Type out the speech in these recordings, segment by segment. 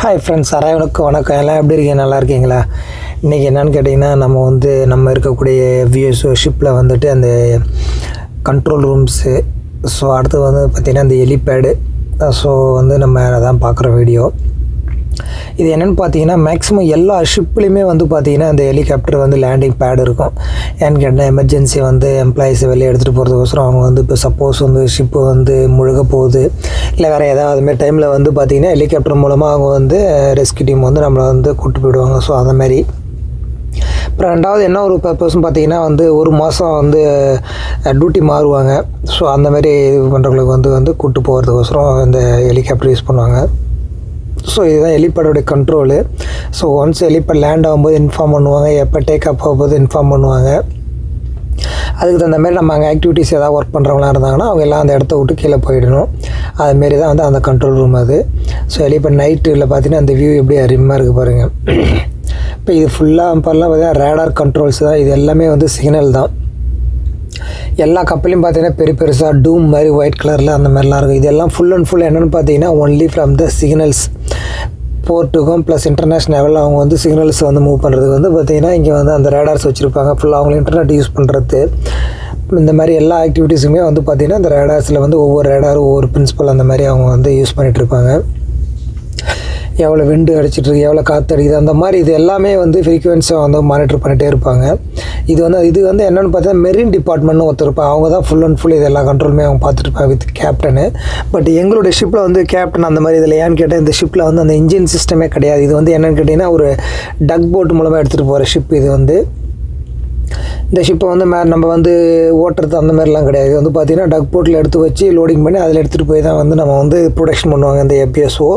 Hi friends அரைவனுக்கு வணக்கம். எல்லாம் எப்படி இருக்கீங்க? நல்லா இருக்கீங்களா? இன்றைக்கி என்னென்னு கேட்டிங்கன்னா நம்ம வந்து நம்ம இருக்கக்கூடிய வியூஸோ ஷிப்பில் வந்துட்டு அந்த கண்ட்ரோல் ரூம்ஸு ஸோ அடுத்து வந்து பார்த்திங்கன்னா அந்த எலிபேடு ஸோ வந்து நம்ம அதான் பார்க்குற வீடியோ இது என்னென்னு பார்த்தீங்கன்னா மேக்ஸிமம் எல்லா ஷிப்லேயுமே வந்து பார்த்தீங்கன்னா அந்த ஹெலிகாப்டர் வந்து லேண்டிங் பேட் இருக்கும். ஏன்னு கேட்டால் எமர்ஜென்சி வந்து எம்ப்ளாயிஸை வெளியே எடுத்துகிட்டு போகிறதுக்கோசரம் அவங்க வந்து இப்போ சப்போஸ் வந்து ஷிப்பு வந்து முழுக போகுது. இல்லை வேறு ஏதாவது அதுமாரி டைமில் வந்து பார்த்தீங்கன்னா ஹெலிகாப்டர் மூலமாக அவங்க வந்து ரெஸ்கியூ டீம் வந்து நம்மளை வந்து கூப்பிட்டு போயிடுவாங்க. ஸோ அந்த மாதிரி. அப்புறம் ரெண்டாவது என்ன ஒரு பர்பஸ்னு பார்த்தீங்கன்னா வந்து ஒரு மாதம் வந்து டியூட்டி மாறுவாங்க. ஸோ அந்தமாரி இது பண்ணுறவங்களுக்கு வந்து வந்து கூப்பிட்டு போகிறதுக்கோசரம் இந்த ஹெலிகாப்டர் யூஸ் பண்ணுவாங்க. ஸோ இதுதான் ஹெலிபேடோடைய control so once helipad land ஆகும்போது இன்ஃபார்ம் பண்ணுவாங்க எப்போ டேக் அப் ஆகும்போது இன்ஃபார்ம் பண்ணுவாங்க. அதுக்கு தகுந்த மாதிரி நம்ம அங்கே ஆக்டிவிட்டீஸ் ஏதாவது ஒர்க் பண்ணுறவங்களாம் இருந்தாங்கன்னா அவங்க எல்லாம் அந்த இடத்த விட்டு கீழே போயிடணும். அதுமாரி தான் வந்து அந்த கண்ட்ரோல் ரூம் அது. ஸோ ஹெலிபேட் நைட்டில் பார்த்தீங்கன்னா அந்த வியூ எப்படி அருமையாக இருக்குது பாருங்கள் இப்போ இது ஃபுல்லாக இப்போல்லாம் பார்த்தீங்கன்னா ரேடார் கண்ட்ரோல்ஸ் தான். இது எல்லாமே வந்து சிக்னல் தான். எல்லா கப்பலையும் பார்த்தீங்கன்னா பெரிய பெருசாக டூம் மாதிரி ஒயிட் கலரில் அந்த மாதிரிலாம் இருக்கும். இதெல்லாம் ஃபுல் அண்ட் ஃபுல் என்னென்னு பார்த்தீங்கன்னா ஒன்லி ஃப்ரம் த சிக்னல்ஸ் போர்ட்டுக்கும் ப்ளஸ் இன்டர்நேஷ்னல் லெவலில் அவங்க வந்து சிக்னல்ஸ் வந்து மூவ் பண்ணுறதுக்கு வந்து பார்த்திங்கன்னா இங்கே வந்து அந்த ரேடார்ஸ் வச்சுருப்பாங்க. ஃபுல்லாக அவங்க இன்டர்நெட் யூஸ் பண்ணுறது இந்த மாதிரி எல்லா ஆக்டிவிட்டீஸுமே வந்து பார்த்திங்கன்னா அந்த ரேடார்ஸில் வந்து ஒவ்வொரு ரேடாரும் ஒவ்வொரு பிரின்சிபல் அந்த மாதிரி அவங்க வந்து யூஸ் பண்ணிகிட்டு இருப்பாங்க. எவ்வளோ விண்டு அடிச்சிட்ருக்கு எவ்வளோ காற்று அடிக்குது அந்த மாதிரி இது எல்லாமே வந்து ஃப்ரீக்குவென்ஸை வந்து மானிட்டர் பண்ணிகிட்டே இருப்பாங்க. இது வந்து இது வந்து என்னென்னு பார்த்தீங்கன்னா மெரின் டிபார்ட்மெண்ட்னு ஒருத்தருப்பாங்க அவங்க தான் ஃபுல் அண்ட் ஃபுல் இது எல்லா கண்ட்ரோலுமே அவங்க பார்த்துருப்பாங்க வித் கேப்டனு பட் எங்களுடைய ஷிப்பில் வந்து கேப்டன் அந்த மாதிரி இதில் ஏன்னு கேட்டால் இந்த ஷிப்பில் வந்து அந்த இன்ஜின் சிஸ்டமே கிடையாது. இது வந்து என்னென்னு கேட்டிங்கன்னா ஒரு டக் போட் மூலமாக எடுத்துகிட்டு போகிற ஷிப் இது வந்து. இந்த ஷிப்பை வந்து மே நம்ம வந்து ஓட்டுறது அந்த மாதிரிலாம் கிடையாது. இது வந்து பார்த்திங்கன்னா டக் போட்டில் எடுத்து வச்சு லோடிங் பண்ணி அதில் எடுத்துகிட்டு போய் தான் வந்து நம்ம வந்து ப்ரொடக்ஷன் பண்ணுவாங்க இந்த எபிஎஸ்ஓ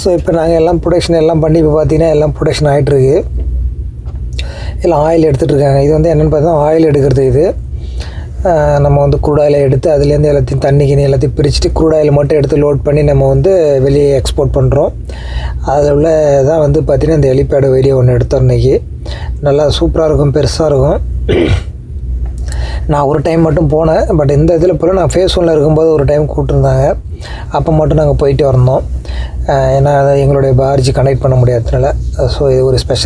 ஸோ இப்போ நாங்கள் எல்லாம் ப்ரொடக்ஷன் எல்லாம் பண்ணி இப்போ பார்த்தீங்கன்னா எல்லாம் ப்ரொடக்ஷன் ஆகிட்டுருக்கு எல்லாம் ஆயில் எடுத்துகிட்டு இருக்காங்க இது வந்து என்னென்னு பார்த்தீங்கன்னா ஆயில் எடுக்கிறது இது. நம்ம வந்து குரூடாயில் எடுத்து அதுலேருந்து எல்லாத்தையும் தண்ணி கிணி எல்லாத்தையும் பிரிச்சுட்டு குரூடாயில் மட்டும் எடுத்து லோட் பண்ணி நம்ம வந்து வெளியே எக்ஸ்போர்ட் பண்ணுறோம் அதில் உள்ள தான் வந்து பார்த்திங்கன்னா இந்த ஹெலிபேடு வெளியே ஒன்று எடுத்தோம் இன்றைக்கி நல்லா சூப்பராக இருக்கும் பெருசாக இருக்கும். நான் ஒரு டைம் மட்டும் போனேன் பட் இந்த இதில் போல நான் ஃபேஸ் ஒன்றில் இருக்கும்போது ஒரு டைம் கூப்பிட்டுருந்தாங்க அப்போ மட்டும் நாங்கள் போயிட்டு வந்தோம். ஏன்னா அதை எங்களுடைய பார்ஜி கனெக்ட் பண்ண முடியாததுனால ஸோ இது ஒரு ஸ்பெஷல்